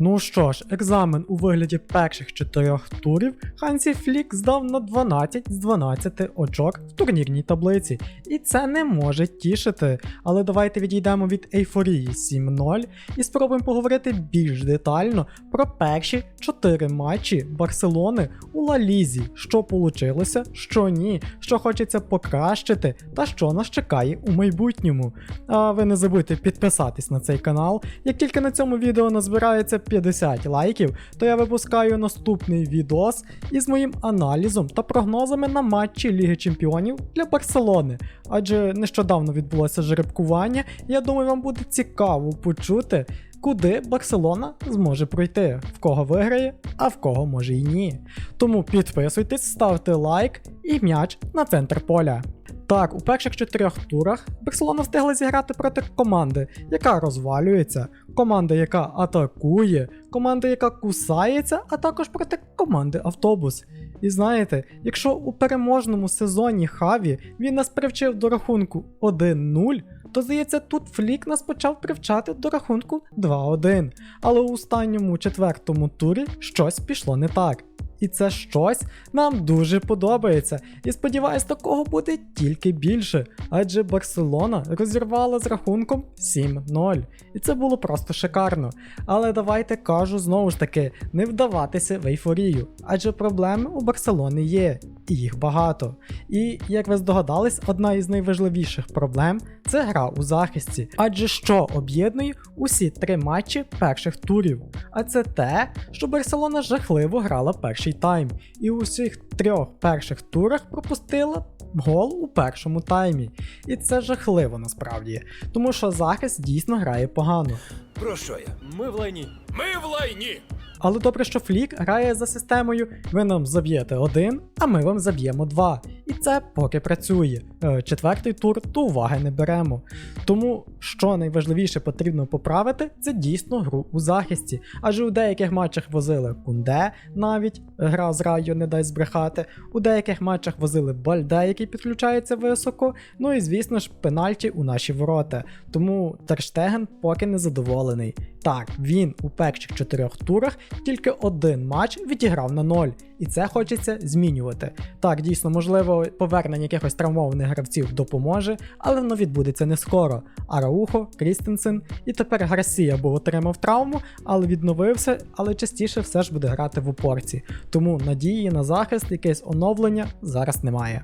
Ну що ж, екзамен у вигляді перших чотирьох турів Хансі Флік здав на 12 з 12 очок в турнірній таблиці, і це не може тішити. Але давайте відійдемо від ейфорії 7-0 і спробуємо поговорити більш детально про перші 4 матчі Барселони у Ла Лізі, що получилося, що ні, що хочеться покращити та що нас чекає у майбутньому. А ви не забудьте підписатись на цей канал. Як тільки на цьому відео назбирається 50 лайків, то я випускаю наступний відос із моїм аналізом та прогнозами на матчі Ліги Чемпіонів для Барселони. Адже нещодавно відбулося жеребкування, я думаю, вам буде цікаво почути. Куди Барселона зможе пройти, в кого виграє, а в кого може і ні. Тому підписуйтесь, ставте лайк і м'яч на центр поля. Так, у перших чотирьох турах Барселона встигла зіграти проти команди, яка розвалюється, команди, яка атакує, команди, яка кусається, а також проти команди автобус. І знаєте, якщо у переможному сезоні Хаві він нас привчив до рахунку 1-0, то здається, тут Флік нас почав привчати до рахунку 2-1. Але у останньому четвертому турі щось пішло не так. І це щось нам дуже подобається. І сподіваюсь, такого буде тільки більше. Адже Барселона розірвала з рахунком 7-0. І це було просто шикарно. Але давайте кажу знову ж таки, не вдаватися в ейфорію. Адже проблеми у Барселони є, і їх багато. І як ви здогадались, одна із найважливіших проблем це гра у захисті. Адже що об'єднує усі три матчі перших турів? А це те, що Барселона жахливо грала перший тайм, і у всіх трьох перших турах пропустила гол у першому таймі. І це жахливо насправді, тому що захист дійсно грає погано. Про що я? Ми в лайні. Ми в лайні! Але добре, що Флік грає за системою, ви нам заб'єте один, а ми вам заб'ємо два. І це поки працює. Е, Четвертий тур то уваги не беремо. Тому що найважливіше потрібно поправити, це дійсно гру у захисті. Адже у деяких матчах возили Кунде, навіть гра з раю не дасть збрехати. У деяких матчах возили Бальде, який підключається високо. Ну і звісно ж, пенальті у наші ворота. Тому Терштеген поки не задоволений. Так, він у перших чотирьох турах тільки один матч відіграв на ноль, і це хочеться змінювати. Так, дійсно, можливо, повернення якихось травмованих гравців допоможе, але воно відбудеться не скоро. Араухо, Крістенсен і тепер Гарсія був отримав травму, але відновився, але частіше все ж буде грати в упорці. Тому надії на захист, якесь оновлення зараз немає.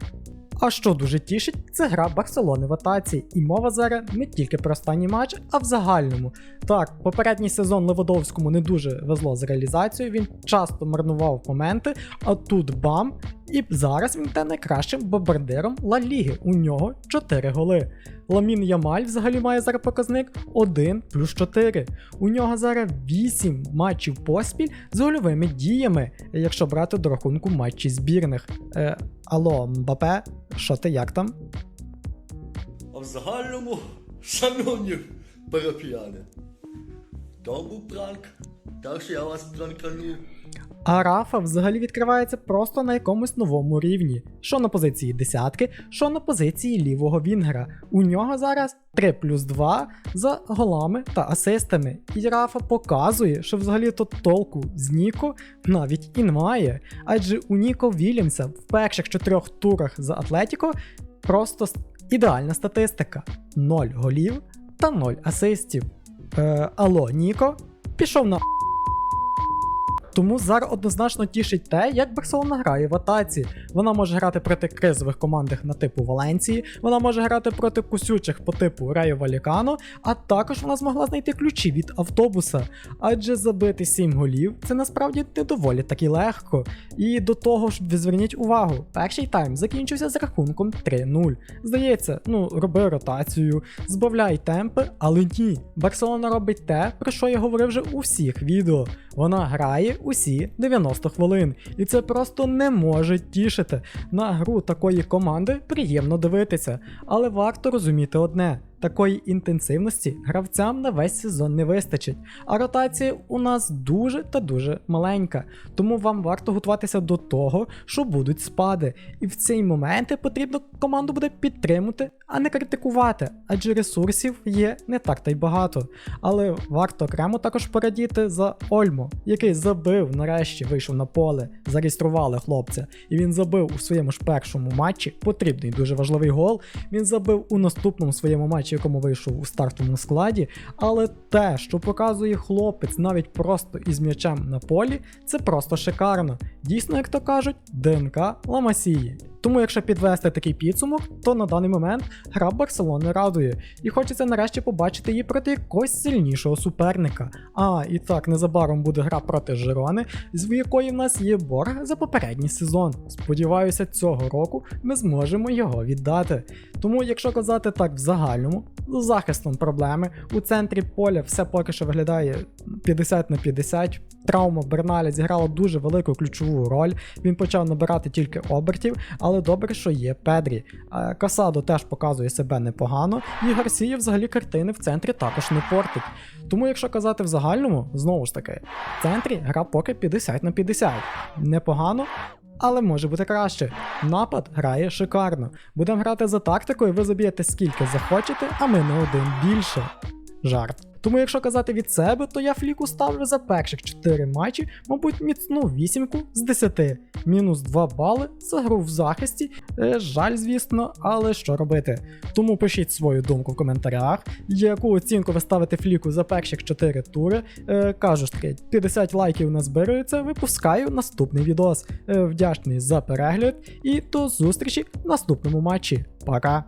А що дуже тішить, це гра Барселони в атаці, і мова зараз не тільки про останній матч, а в загальному. Так, попередній сезон Леводовському не дуже везло з реалізацією, він часто марнував моменти, а тут бам! І зараз він те найкращим бомбардиром Ла Ліги. У нього 4 голи. Ламін Ямаль взагалі має зараз показник 1 плюс 4. У нього зараз 8 матчів поспіль з гольовими діями, якщо брати до рахунку матчі збірних. Е, алло, Мбапе, що ти як там? А в загальному, шановні парафіяни, то був пранк, так що я вас пранкану. А Рафа взагалі відкривається просто на якомусь новому рівні. Що на позиції десятки, що на позиції лівого Вінгера. У нього зараз 3 плюс 2 за голами та асистами. І Рафа показує, що взагалі то толку з Ніко навіть і немає. Адже у Ніко Вільямса в перших чотирьох турах за Атлетіко просто ідеальна статистика: 0 голів та 0 асистів. Е, алло, Ніко, пішов на тому зараз однозначно тішить те, як Барселона грає в атаці. Вона може грати проти кризових командах на типу Валенції, вона може грати проти кусючих по типу Рейо Валікано, а також вона змогла знайти ключі від автобуса. Адже забити 7 голів це насправді не доволі таки легко. І до того ж, зверніть увагу, перший тайм закінчився з рахунком 3-0. Здається, ну роби ротацію, збавляй темпи, але ні. Барселона робить те, про що я говорив вже у всіх відео. Вона грає усі 90 хвилин, і це просто не може тішити. На гру такої команди приємно дивитися, але варто розуміти одне. Такої інтенсивності гравцям на весь сезон не вистачить. А ротація у нас дуже та дуже маленька. Тому вам варто готуватися до того, що будуть спади. І в ці моменти потрібно команду буде підтримати, а не критикувати, адже ресурсів є не так та й багато. Але варто окремо також порадіти за Ольмо, який забив, нарешті вийшов на поле, зареєстрували хлопця, і він забив у своєму ж першому матчі потрібний дуже важливий гол. Він забив у наступному своєму матчі, якому вийшов у стартовому складі. Але те, що показує хлопець навіть просто із м'ячем на полі, це просто шикарно. Дійсно, як то кажуть, ДНК Ламасії. Тому, якщо підвести такий підсумок, то на даний момент гра Барселони радує, і хочеться нарешті побачити її проти якогось сильнішого суперника. А, і так, незабаром буде гра проти Жирони, з якої в нас є борг за попередній сезон. Сподіваюся, цього року ми зможемо його віддати. Тому, якщо казати так в загальному, з захистом проблеми, у центрі поля все поки що виглядає 50 на 50. Травма Берналя зіграла дуже велику ключову роль. Він почав набирати тільки обертів, але добре, що є Педрі. Касадо теж показує себе непогано, і Гарсія взагалі картини в центрі також не портить. Тому, якщо казати в загальному, знову ж таки, в центрі гра поки 50 на 50. Непогано. Але може бути краще. Напад грає шикарно. Будемо грати за тактикою, ви заб'єте скільки захочете, а ми на один більше. Жарт. Тому, якщо казати від себе, то я фліку ставлю за перших 4 матчі, мабуть, міцну вісімку з 10. Мінус 2 бали за гру в захисті. Е, жаль, звісно, але що робити. Тому пишіть свою думку в коментарях, яку оцінку ви ставите фліку за перших 4 тури. Е, кажу ж таки, 50 лайків назбирується, випускаю наступний відос. Е, вдячний за перегляд і до зустрічі в наступному матчі. Пока!